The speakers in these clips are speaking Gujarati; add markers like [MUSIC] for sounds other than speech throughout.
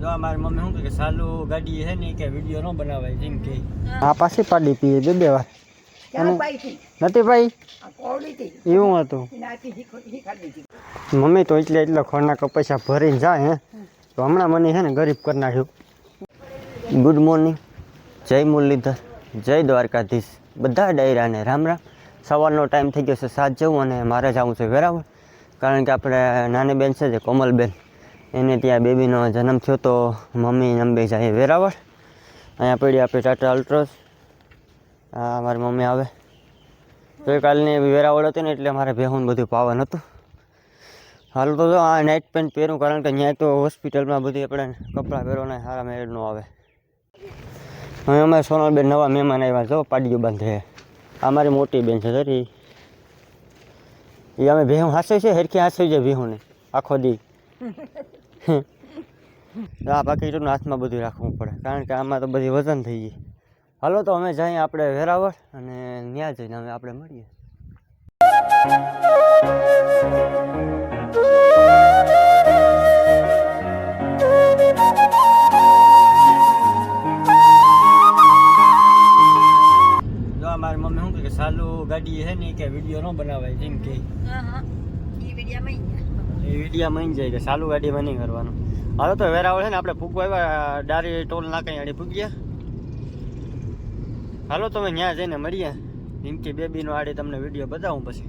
જો મારી મમ્મી શું કે સાલું ગાડી છે ને કે વીડિયો ન બનાવાય જેમ કે આ પાછી પાડી પીએ બે બે વાર. નથી ભાઈ એવું હતું. મમ્મી તો એટલે એટલા ખોરના કપૈસા ભરીને જાય હે. તો હમણાં મને છે ને ગરીબ કરી નાખ્યું. ગુડ મોર્નિંગ જય મુરલીધર. જય દ્વારકાધીશ. બધા ડાયરાને રામ રામ. સવારનો ટાઈમ થઈ ગયો છે સાત જવું અને મારે જવું છે વેરાવળ. કારણ કે આપણે નાની બેન છે જે કોમલબેન. એને ત્યાં બેબીનો જન્મ થયો તો મમ્મી અંબે જાય વેરાવળ. અહીંયા પડી આપણી ટાટા અલ્ટ્રોસ. આ મારી મમ્મી આવે. ગઈકાલની વેરાવળ હતી ને એટલે મારે ભેહું બધું પાવન હતું. હાલ તો આ નાઇટ પેન્ટ પહેરું કારણ કે ત્યાં તો હોસ્પિટલમાં બધી આપણે કપડાં પહેરવાના સારા મેળ ન આવે. હવે અમે સોનલબેન નવા મહેમાન આવ્યા જો પાડીઓ બાંધે. આ મારી મોટી બેન છે તરી. એ અમે ભેહું હાસે છે હેરખી હાસે છે ભેહુંને. આખો દી. આ પાકીટનું હાથમાં બધું રાખવું પડે, કારણ કે આમાં તો બધી વજન થઈ ગઈ. હાલો તો અમે જઈએ આપણે વેરાવળ અને ત્યાં જઈને અમે આપણે મળીએ. વિડીયામાં આવી જાય કે ચાલુ ગાડીમાં નહીં કરવાનું. હવે તો વેરાવળ છે ને આપણે પૂગવા આવ્યા ડારી ટોલ નાખી આડી પૂગ્યા હાલો તમે ત્યાં જઈને મળીએ. જેમ બેબીનો આડે તમને વીડિયો બતાવું પછી.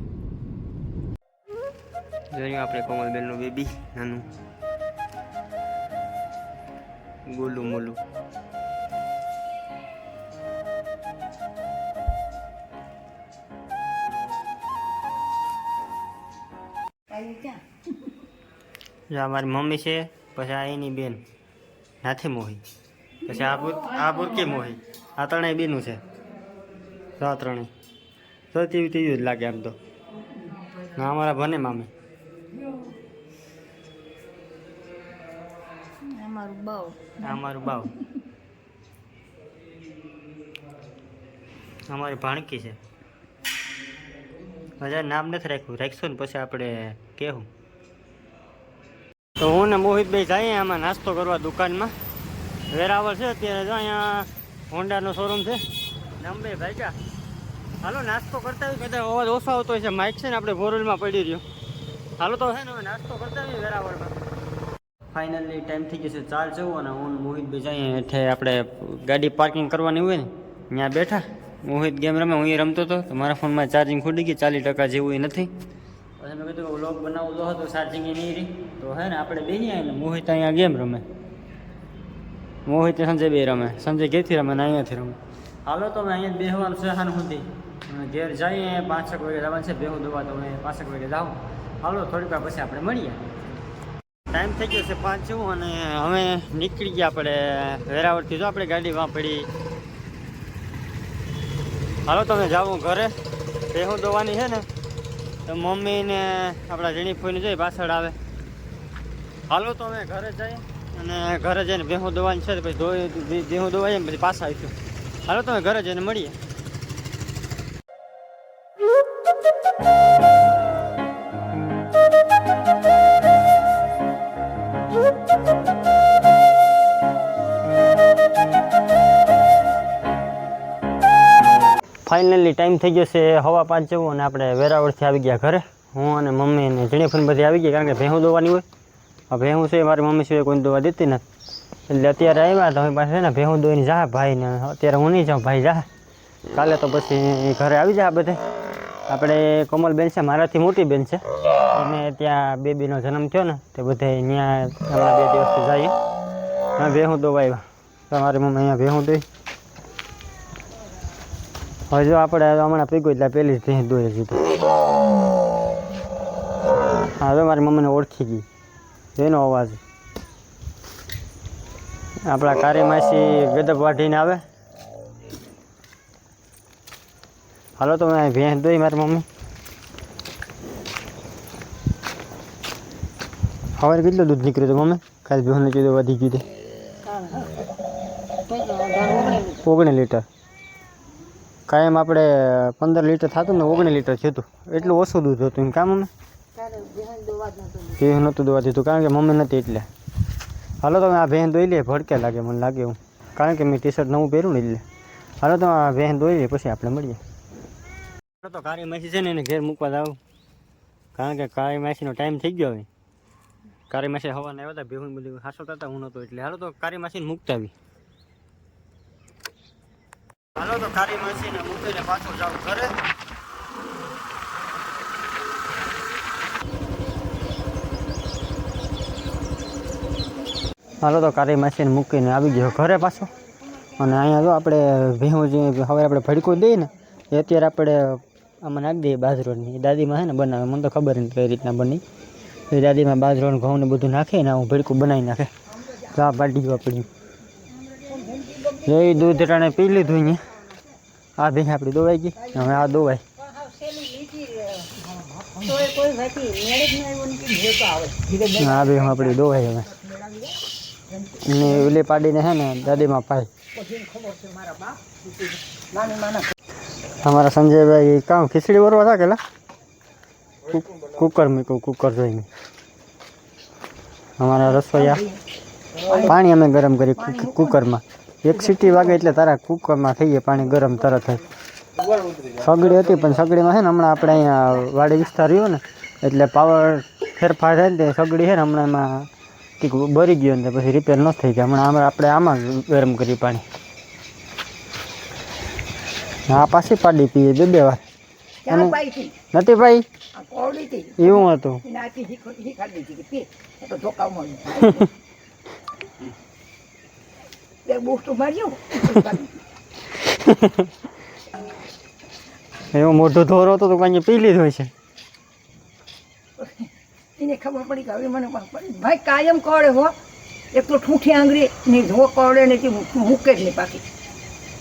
જોઈએ આપણે કોમલબેનનું બેબી, નાનું. ગોલું મોલું. આ મારી મમ્મી છે પછી આ એની બેન નાથી મોહી. પછી આ આ બુરકી મોહી. આ ત્રણેય બેનું છે. તો આ ત્રણેય. તો તેવી તેવી જ લાગે આમ તો. ના અમારા ભને મામી. અમારું બાવ. અમારી ભાણકી છે. હજાર નામ નથી રાખ્યું. રાખશું ને પછી આપણે કહેવું તો હું ને મોહિતભાઈ જઈએ આમાં નાસ્તો કરવા દુકાનમાં. વેરાવળ છે અત્યારે જો અહીંયા હોન્ડાનો શોરૂમ છે. નંબે ભાઈકા હાલો નાસ્તો કરતા હોય કદાચ અવાજ ઓછો આવતો હોય છે. માઇક છે ને આપણે બોરવેલમાં પડી રહ્યો. હાલો તો છે ને હવે નાસ્તો કરતા હોઈએ વેરાવળમાં. ફાઇનલી ટાઈમ થઈ ગયો છે. ચાર જવું અને હું મોહિતભાઈ જઈએ. હેઠે આપણે ગાડી પાર્કિંગ કરવાની હોય ને ત્યાં બેઠા. મોહિત ગેમ રમે હું એ રમતો હતો. તો મારા ફોનમાં ચાર્જિંગ ખૂટી ગઈ. ચાલીસ ટકા જેવું એ નથી. પછી મેં કીધું વ્લોગ બનાવવું તો હતો ચાર્જિંગ નહીં રહી. તો હે ને આપણે બે નહીં આવીને મોહિત અહીંયા ગેમ રમે. મોહિત સંજય બે રમે. સંજય ઘેરથી રમે ને અહીંયાથી રમે? હાલો તો અમે અહીંયા બેહવાનું છે હાન સુધી. ઘેર જઈએ, પાંચક વાગે જવાનું છે, બેહું દવા તો અમે પાંચક વાગે જાઉં. હાલો, થોડીક વાર પછી આપણે મળીએ. ટાઈમ થઈ ગયો છે પાંચ જેવું અને અમે નીકળી ગયા આપણે વેરાવળથી. જો આપણે ગાડી વાં પડી. હાલો, તમે જાઓ ઘરે. ભેહું દવાની છે ને. તો મમ્મી ને આપણા ઝીણી ફોઈને જોઈ પાછળ આવે. હાલો તો અમે ઘરે જઈએ અને ઘરે જઈને ભેહું દોવાની છે પછી ધોઈ, ભેહું દોવાઈએ પછી પાછા આવીશું. હાલો તમે ઘરે જઈને મળીએ. ફાઇનલી ટાઈમ થઈ ગયો છે હવા પાંચ જેવું અને આપણે વેરાવળથી આવી ગયા ઘરે. હું અને મમ્મી અને ઝીણીફૂન બધી આવી ગયા કારણ કે ભેહું દોવાની હોય. ભેહું છે, મારી મમ્મી સિવાય કોઈ દોવા દેતી નથી. એટલે અત્યારે આવ્યા તો પાસે ને ભેહું દોઈને જા ભાઈ ને અત્યારે હું નહીં જાઉં, ભાઈ જા. કાલે તો પછી ઘરે આવી જા બધે. આપણે કોમલબેન છે, મારાથી મોટી બેન છે. અને ત્યાં બેબીનો જન્મ થયો ને, તે બધે ત્યાં હમણાં બે દિવસથી જઈએ. ભેહું દોવા આવ્યા. મારી મમ્મી અહીંયા ભેહું દોઈ. હવે જો આપણે હમણાં પીગું એટલે પેલી જ ભેંસ દોરે છે હા તો મારી મમ્મીને ઓળખી ગઈ. એનો અવાજ. આપણા કારી માસી ગદબ વાઢીને આવે. હાલો તો મેં ભેંસ દોઈ મારી મમ્મી. સવારે કેટલું દૂધ નીકળ્યું હતું મમ્મી? કાલે ભેંસને કીધું વધી ગયું હતું. ઓગણીસ લીટર. કાયમ આપણે પંદર લીટર થતું ને ઓગણીસ લીટર થતું એટલું ઓછું દૂધ હતું એમ કામ અમે નતું નહોતું દોવા દીધું, કારણ કે મમ્મી નથી એટલે. હાલો તમે આ ભેન દોઈ લે, ભડકે લાગે મને લાગે એવું. કારણ કે મેં ટી શર્ટ નવું પહેર્યું ને એટલે. હાલો તો આ ભેન દોઈ લે, પછી આપણે મળીએ. તો કાળી માસી છે ને એને ઘેર મૂકવા જાવ કારણ કે કાળી માસીનો ટાઈમ થઈ ગયો હવે. કાળી માસી હવાને આવ્યા હતા ભેહું બધું હાસો હતા, હું નહોતો એટલે. હાલો તો કાળી માસીને મૂકતા આવી. હાલો તો કાળી માસીને મૂકીને પાછું જાવ ઘરે. હાલો તો કાળી મશીન મૂકીને આવી ગયો ઘરે પાછો. અને અહીંયા જો આપણે ભીહું જે હવે આપણે ભડકું દઈએ ને, એ અત્યારે આપણે આમાં નાખી દઈએ બાજરોની. દાદીમાં છે ને બનાવે, મને તો ખબર નથી કઈ રીતના બની. એ દાદીમાં બાજરો ઘઉં ને બધું નાખે ને હું ભડકું બનાવી નાખે. તો પાડી ગયું પડ્યું એ દૂધ ટાણે પી લીધું અહીંયા. આ ભેહ આપણી દોવાઈ ગઈ. હવે આ દોવાય. તોય કોઈ ભાઈ મેળે જ નહીં આવ્યો ને કે ભેગો આવે ધીરે આ ભેહ આપણી દોવાય હવે. ને ઓલી પાડીને છે ને દાદીમાં પાય પછી ખબર છે મારા બાપ નાની માના અમારા સંજયભાઈ કામ ખીચડી વરવા હતા કેલા કુકર મૂક્યું, કુકર જોઈને. અમારા રસોઈયા પાણી અમે ગરમ કરી કુ- કુકરમાં. એક સીટી વાગે એટલે તારા કુકરમાં થઈ જાય પાણી ગરમ તરત જ. સગડી હતી પણ સગડીમાં છે ને હમણાં આપણે અહીંયા વાડી વિસ્તાર રહ્યો ને એટલે પાવર ફેરફાર થાય ને સગડી છે ને હમણાં એમાં કંઈક બરી ગયો ને પછી રિપેર ન થઈ ગયા. હમણાં આપણે આમાં ગરમ કરી પાણી. હા પાછી પાડી પીએ બે બે વાર. નથી ભાઈ આ એવું હતું. [LAUGHS] એને આથી શીખ- શીખાડી દીધી કે પી એ તો ધોકા મળ્યું બે બુસ્ટ માર્યું એવું મોઢું ધોરો હતો તો કાંઈ પી લીધું છે એને ખબર પડી કે હવે મને ભાઈ કાયમ કોડે હો એક તો ઠૂઠી આંગળી ને ધો કોડે ને મૂકે જ નહીં પાકી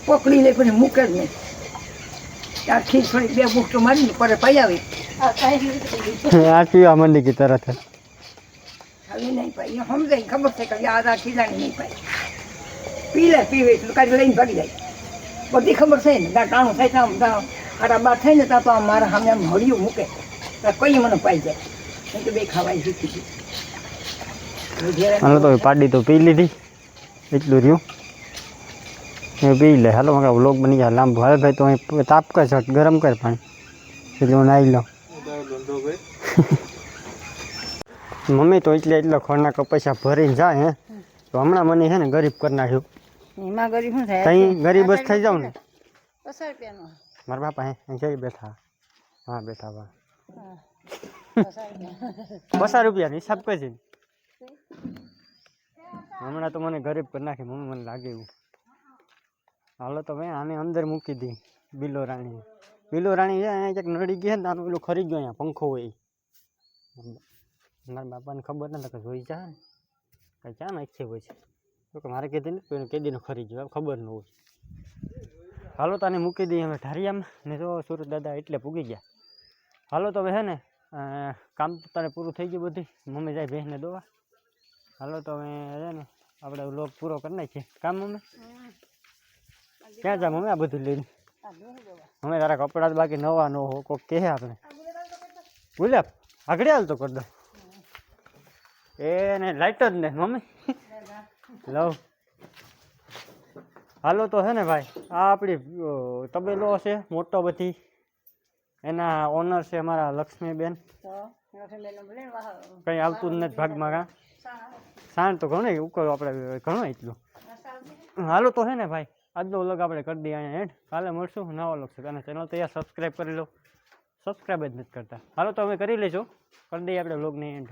પકડી લે પછી મૂકે જ નહીં ત્યાર ખીચ થોડી બે મારી મારીને પડે પાઈ આવી આ પીવા મંડી ગઈ તરત. હવે નહીં પાઈ સમજાય ખબર છે કે આ ખીલાણી નહીં પાઈ પી લે પીવે એટલું કાઢી લઈને ભાગી જાય. બધી ખબર છે ને ત્યાં ટાણું થાય ત્યાં ત્યાં આડા બાર થાય ને, ત્યાં તો આમ મારા સામે આમ હળિયું મૂકે. ત્યાં કઈ મને પાઈ જાય. નહીં તો બે ખાવાય શીખી ગઈ તો પાડી તો પી લીધી. એટલું રહ્યું. એ પી લે. હાલો, મારા વ્લોગ બની જાય લાંબુ. હાલ ભાઈ તો તાપ કર છટ ગરમ કર પાણી. એટલે હું નાહી લઉં. મમ્મી તો એટલે, એટલો ખોરના કપૈસા ભરીને જાય, હે. તો હમણાં મને છે ને, ગરીબ કરી નાખ્યું. એમાં ગરીબ શું થાય? કઈ ગરીબ બસ થઈ જાઉં ને. પચાસ રૂપિયાનો. મારા બાપા હે અહીં જઈ બેઠા? હા બેઠા બા [LAUGHS] પચાસ રૂપિયાનો હિસાબ કરજે હમણાં તો મને ગરીબ કરી નાખે મમ્મી મને લાગે એવું. હાલો તો ભાઈ આને અંદર મૂકી દી બિલો રાણી. બિલો રાણી છે અહીંયા ક્યાંક નડી ગયા ને આનું પેલું ખરી ગયો અહીંયા પંખો હોય મારા બાપાને ખબર નથી જોઈ જા ને. કઈ ક્યાં નાખી હોય છે. તો મારે કીધી ને પેલું કેદીનો ખરી ગયો ખબર ન હોય. હાલો તો આને મૂકી દઈએ અમે ઢારિયામાં ને જો સુરત દાદા એટલે પૂગી ગયા. હાલો તો હવે હે ને કામ તો તારે પૂરું થઈ ગયું બધી. મમ્મી જાય બહેને દોવા. હાલો તો હવે છે ને, આપણે લોક પૂરો કરી નાખીએ. કામ મમ્મી? ક્યાં જા મમ્મી આ બધું લઈને? અમે તારા કપડાં બાકી નવા ન હો, કોક કહે આપણે બોલ્યા આગળ હાલ તો કરી દો એ ને લાઈટ જ ને, મમ્મી. લવ હાલો તો છે ને ભાઈ આ આપણી તબેલો છે મોટો બધી. એના ઓનર છે અમારા લક્ષ્મીબેન. કંઈ આવતું જ નથી ભાગમાં કાં? સાણ તો ઘણો ઉકળો આપણે ઘણો એટલું. હાલો તો છે ને ભાઈ આજનો વ્લોગ આપણે કરી દઈએ અહીંયા એડ કાલે મળશું નવો વ્લોગ છે. અને ચેનલ તો યાર સબસ્ક્રાઈબ કરી લો. સબસ્ક્રાઈબ જ નથી કરતા. હાલો તો અમે કરી લેજો. કરી દઈએ આપણે વ્લોગની એન્ડ